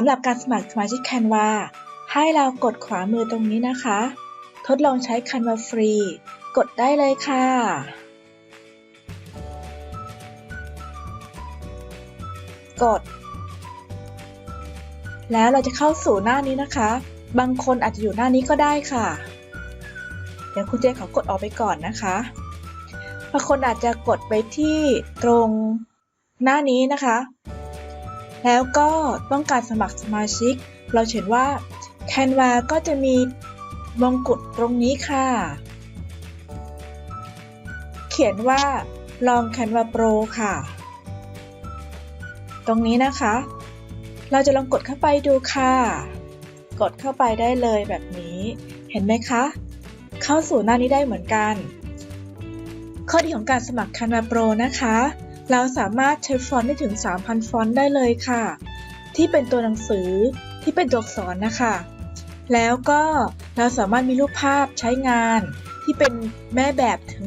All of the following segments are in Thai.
ำหรับการสมัครสมาชิก Canva ให้เรากดขวามือตรงนี้นะคะ ทดลองใช้ Canva ฟรี กดได้เลยค่ะกด แล้วเราจะเข้าสู่หน้านี้นะคะ บางคนอาจจะอยู่หน้านี้ก็ได้ค่ะ เดี๋ยวคุณเจขอกดออกไปก่อนนะคะ บางคนอาจจะกดไปที่ตรงหน้านี้นะคะ แล้วก็ต้องการสมัครสมาชิก เราเห็นว่า Canva ก็จะมีมงกุฎตรงนี้ค่ะ เขียนว่าลอง Canva Pro ค่ะ ตรงนี้นะคะ เราจะลองกดเข้าไปดูค่ะ กดเข้าไปได้เลยแบบนี้ เห็นไหมคะ เข้าสู่หน้านี้ได้เหมือนกัน ข้อดีของการสมัคร Canva Pro นะคะ เราสามารถใช้ฟอนต์ได้ถึง 3,000 ฟอนต์ได้เลยค่ะ ที่เป็นตัวหนังสือที่เป็นตัวอักษรนะคะ แล้วก็เราสามารถมีรูปภาพใช้งานที่เป็นแม่แบบถึง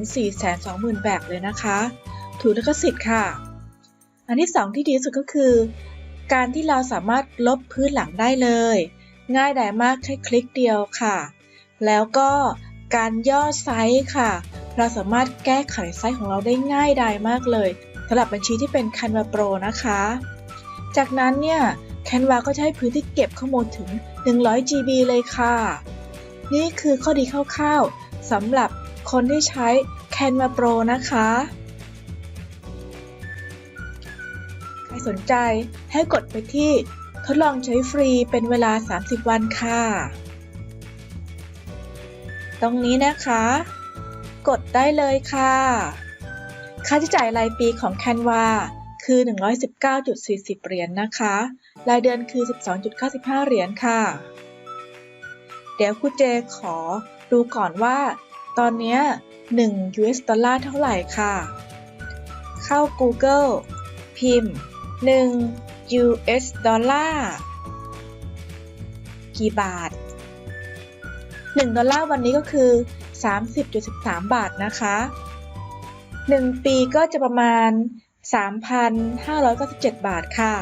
420,000 แบบเลยนะคะ ถูกลิขสิทธิ์ค่ะ อันที่สองที่ดีที่สุดก็คือ การที่เราสามารถลบพื้นหลังได้เลย ง่ายดายมากแค่คลิกเดียวค่ะ แล้วก็การย่อไซส์ค่ะ เราสามารถแก้ไขไซส์ของเราได้ง่ายดายมากเลย สำหรับบัญชีที่เป็น Canva Pro นะคะ จากนั้นเนี่ย Canva ก็จะให้พื้นที่เก็บข้อมูลถึง 100 GB เลยค่ะ นี่คือข้อดีคร่าวๆสำหรับคนที่ใช้ Canva Pro นะคะ ใครสนใจให้กดไปที่ทดลองใช้ฟรีเป็นเวลา 30 วันค่ะ ตรงนี้นะคะ กดได้เลยค่ะ ค่าใช้จ่ายรายปีของ Canva คือ 119.40 เหรียญนนะคะ รายเดือนคือ 12.95 เหรียญค่ะ เดี๋ยวคุณเจขอดูก่อนว่า ตอนนี้ย1 US ดอลลาร์เท่าไหร่ค่ะ เข้า Google พิมพ์ 1 US ดอลลาร์กี่บาท 1 ดอลลาร์วันนี้ก็คือ 30.13 บาทนะคะ 1 ปีก็จะประมาณ 3,597 บาทค่ะ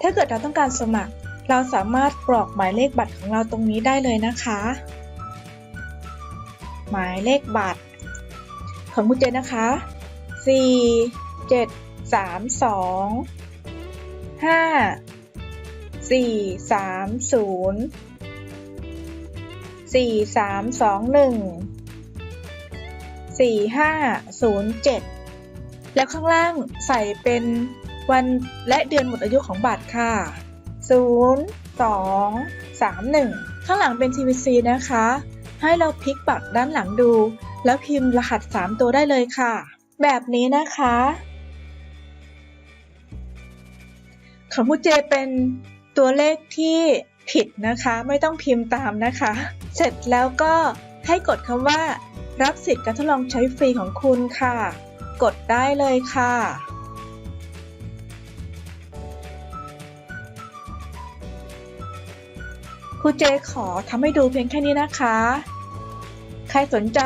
ถ้าเกิดเราต้องการสมัคร เราสามารถกรอกหมายเลขบัตรของเราตรงนี้ได้เลยนะคะ หมายเลขบัตร ของคุณเจนะคะ 4 7 3 2 5 4 3 0 4 3 2 1 4507 แล้วข้างล่างใส่เป็นวันและเดือนหมดอายุของบัตรค่ะ 0 2 3 1 ข้างหลังเป็น TVC นะคะ ให้เราพลิกปักด้านหลังดู แล้วพิมพ์รหัส 3 ตัวได้เลยค่ะ แบบนี้นะคะ ของผู้เจเป็นตัวเลขที่ผิดนะคะ ไม่ต้องพิมพ์ตามนะคะ เสร็จแล้วก็ให้กดคำว่า รับสิทธิ์การทดลองใช้ฟรีของคุณค่ะ กดได้เลยค่ะครูเจขอทำให้ดูเพียงแค่นี้นะคะ ใครสนใจ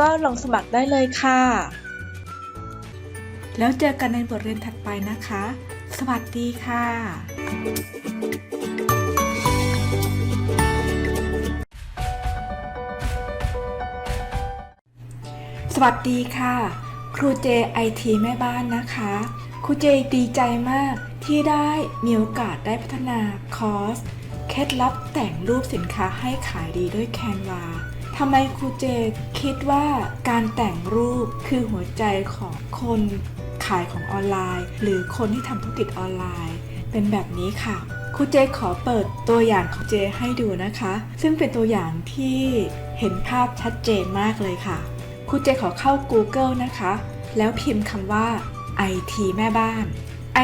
ก็ลองสมัครได้เลยค่ะ แล้วเจอกันในบทเรียนถัดไปนะคะ สวัสดีค่ะ วัสดีค่ะ ครูเจไอทีแม่บ้านนะคะ ครูเจดีใจมากที่ได้มีโอกาสได้พัฒนาคอร์สเคล็ดลับแต่งรูปสินค้าให้ขายดีด้วยแคนวาทำไมครูเจคิดว่าการแต่งรูปคือหัวใจของคนขายของออนไลน์ หรือคนที่ทำธุรกิจออนไลน์ เป็นแบบนี้ค่ะครูเจขอเปิดตัวอย่างของเจให้ดูนะคะ ซึ่งเป็นตัวอย่างที่เห็นภาพชัดเจนมากเลยค่ะ ครูเจขอเข้า Google นะคะ แล้วพิมพ์คำว่า IT แม่บ้าน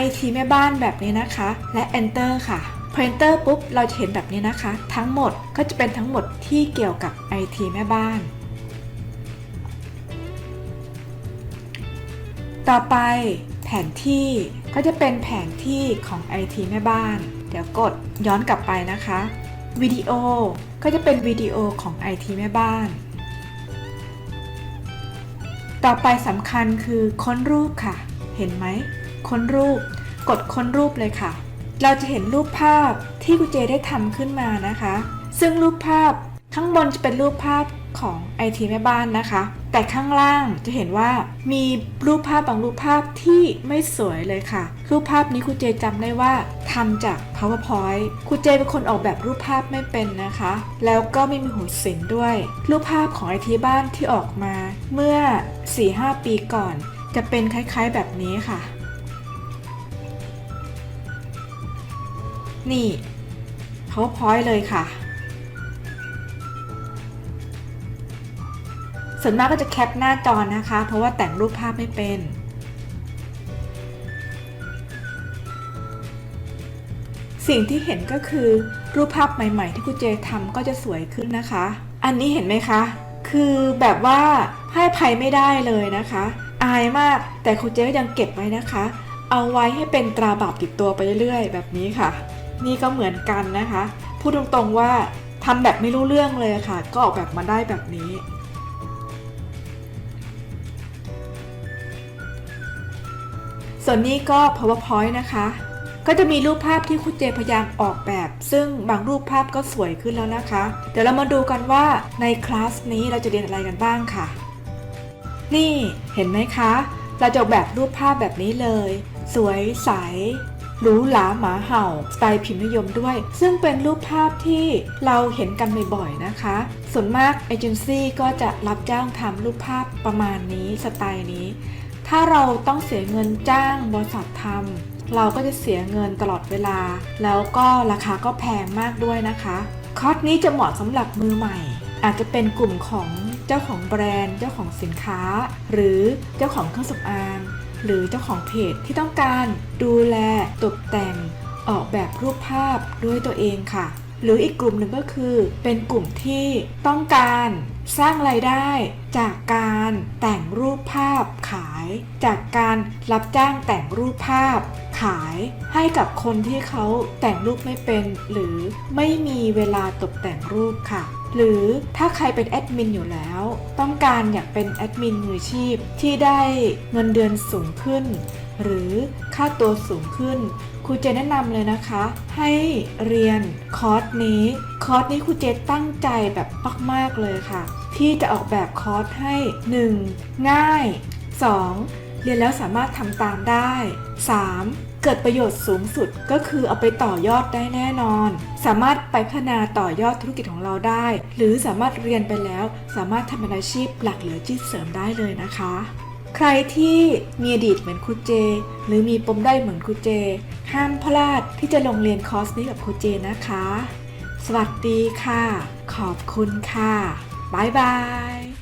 IT แม่บ้านแบบนี้นะคะ และ Enter ค่ะพอ Enter ปุ๊บ เราจะเห็นแบบนี้นะคะ ทั้งหมดก็จะเป็นทั้งหมดที่เกี่ยวกับ IT แม่บ้าน ต่อไปแผนที่ก็จะเป็นแผนที่ของ IT แม่บ้าน เดี๋ยวกดย้อนกลับไปนะคะ วิดีโอก็จะเป็นวิดีโอของ IT แม่บ้าน ต่อไปสำคัญคือค้นรูปค่ะ เห็นไหม ค้นรูป กดค้นรูปเลยค่ะ เราจะเห็นรูปภาพที่กูเจได้ทำขึ้นมานะคะ ซึ่งรูปภาพข้างบนจะเป็นรูปภาพของไอทีแม่บ้านนะคะ แต่ข้างล่างจะเห็นว่ามีรูปภาพบางรูปภาพที่ไม่สวยเลยค่ะ รูปภาพนี้ครูเจจำได้ว่าทำจาก powerpoint ครูเจเป็นคนออกแบบรูปภาพไม่เป็นนะคะ แล้วก็ไม่มีหูศิลป์ด้วย รูปภาพของไอทีบ้านที่ออกมา เมื่อ 4-5 ปีก่อน จะเป็นคล้ายๆแบบนี้ค่ะ นี่ powerpoint เลยค่ะ ส่วนมากก็จะแคปหน้าจอนะคะ เพราะว่าแต่งรูปภาพไม่เป็นสิ่งที่เห็นก็คือรูปภาพใหม่ ๆ ที่คุณเจทำก็จะสวยขึ้นนะคะ อันนี้เห็นไหมคะ คือแบบว่าให้ภัยไม่ได้เลยนะคะ อายมากแต่คุณเจก็ยังเก็บไว้นะคะ เอาไว้ให้เป็นตราบาปติดตัวไปเรื่อยๆ แบบนี้ค่ะ นี่ก็เหมือนกันนะคะ พูดตรงๆว่าทำแบบไม่รู้เรื่องเลยค่ะ ก็ออกแบบมาได้แบบนี้ ส่วนนี้ก็ powerpoint นะคะ ก็จะมีรูปภาพที่คุณเจพยายามออกแบบ ซึ่งบางรูปภาพก็สวยขึ้นแล้วนะคะ เดี๋ยวเรามาดูกันว่าในคลาสนี้เราจะเรียนอะไรกันบ้างค่ะ นี่เห็นไหมคะ เราจะออกแบบรูปภาพแบบนี้เลย สวยใสหรูหราหมาเห่าสไตล์พิมพ์นิยมด้วย ซึ่งเป็นรูปภาพที่เราเห็นกันบ่อยๆนะคะ ส่วนมากเอเจนซี่ก็จะรับจ้างทำรูปภาพประมาณนี้สไตล์นี้ ถ้าเราต้องเสียเงินจ้างบริษัททำเราก็จะเสียเงินตลอดเวลา แล้วก็ราคาก็แพงมากด้วยนะคะ คอร์สนี้จะเหมาะสำหรับมือใหม่ อาจจะเป็นกลุ่มของเจ้าของแบรนด์ เจ้าของสินค้า หรือเจ้าของเครื่องสำอางหรือเจ้าของเพจที่ต้องการดูแลตกแต่งออกแบบรูปภาพด้วยตัวเองค่ะ หรืออีกกลุ่มหนึ่งก็คือ เป็นกลุ่มที่ต้องการ สร้างรายได้จากการแต่งรูปภาพขาย จากการรับจ้างแต่งรูปภาพขายให้กับคนที่เขาแต่งรูปไม่เป็น หรือไม่มีเวลาตกแต่งรูปค่ะ หรือถ้าใครเป็นแอดมินอยู่แล้ว ต้องการอยากเป็นแอดมินมืออาชีพที่ได้เงินเดือนสูงขึ้น หรือค่าตัวสูงขึ้น ครูเจแนะนำเลยนะคะ ให้เรียนคอร์สนี้คอร์สนี้ครูเจตั้งใจแบบมากๆเลยค่ะ ที่จะออกแบบคอร์สให้ 1. ง่าย 2. เรียนแล้วสามารถทำตามได้ 3. เกิดประโยชน์สูงสุดก็คือเอาไปต่อยอดได้แน่นอน สามารถไปพัฒนาต่อยอดธุรกิจของเราได้ หรือสามารถเรียนไปแล้ว สามารถทำเป็นอาชีพหลักหรืออาชีพเสริมได้เลยนะคะ ใครที่มีอดีตเหมือนครูเจ หรือมีปมได้เหมือนครูเจ ห้ามพลาดที่จะลงเรียนคอร์สนี้กับครูเจนะคะ สวัสดีค่ะ ขอบคุณค่ะ บ๊ายบาย